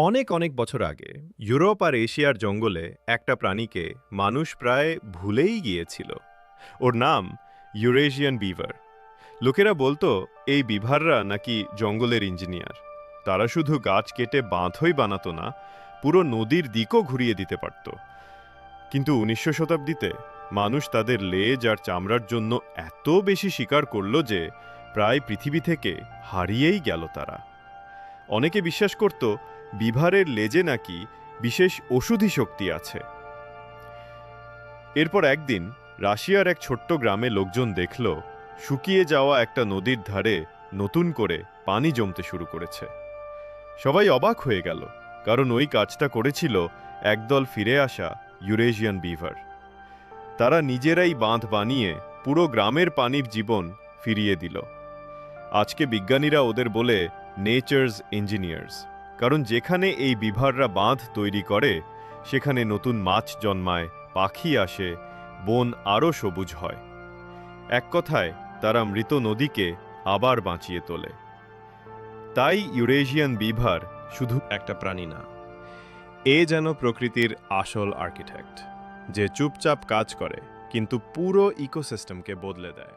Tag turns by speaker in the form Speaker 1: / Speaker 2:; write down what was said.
Speaker 1: অনেক অনেক বছর আগে ইউরোপ আর এশিয়ার জঙ্গলে একটা প্রাণীকে মানুষ প্রায় ভুলেই গিয়েছিল। ওর নাম ইউরেশিয়ান বিভার। লোকেরা বলতো, এই বিভাররা নাকি জঙ্গলের ইঞ্জিনিয়ার। তারা শুধু গাছ কেটে বাঁধই বানাতো না, পুরো নদীর দিকও ঘুরিয়ে দিতে পারত। কিন্তু উনিশশো শতাব্দীতে মানুষ তাদের লেজ আর চামড়ার জন্য এত বেশি শিকার করল যে প্রায় পৃথিবী থেকে হারিয়েই গেল তারা। অনেকে বিশ্বাস করত বিভারের লেজে নাকি বিশেষ ওষুধি শক্তি আছে। এরপর একদিন রাশিয়ার এক ছোট্ট গ্রামে লোকজন দেখল, শুকিয়ে যাওয়া একটা নদীর ধারে নতুন করে পানি জমতে শুরু করেছে। সবাই অবাক হয়ে গেল, কারণ ওই কাজটা করেছিল একদল ফিরে আসা ইউরেশিয়ান বিভার। তারা নিজেরাই বাঁধ বানিয়ে পুরো গ্রামের পানির জীবন ফিরিয়ে দিল। আজকে বিজ্ঞানীরা ওদের বলে নেচার্স ইঞ্জিনিয়ার্স কারণ যেখানে এই বিভাররা বাঁধ তৈরি করে, সেখানে নতুন মাছ জন্মায়, পাখি আসে, বন আরও সবুজ হয়। এক কথায়, তারা মৃত নদীকে আবার বাঁচিয়ে তোলে। তাই ইউরেশিয়ান বিভার শুধু
Speaker 2: একটা প্রাণী না, এ যেন প্রকৃতির আসল আর্কিটেক্ট, যে চুপচাপ কাজ করে, কিন্তু পুরো ইকোসিস্টেমকে বদলে দেয়।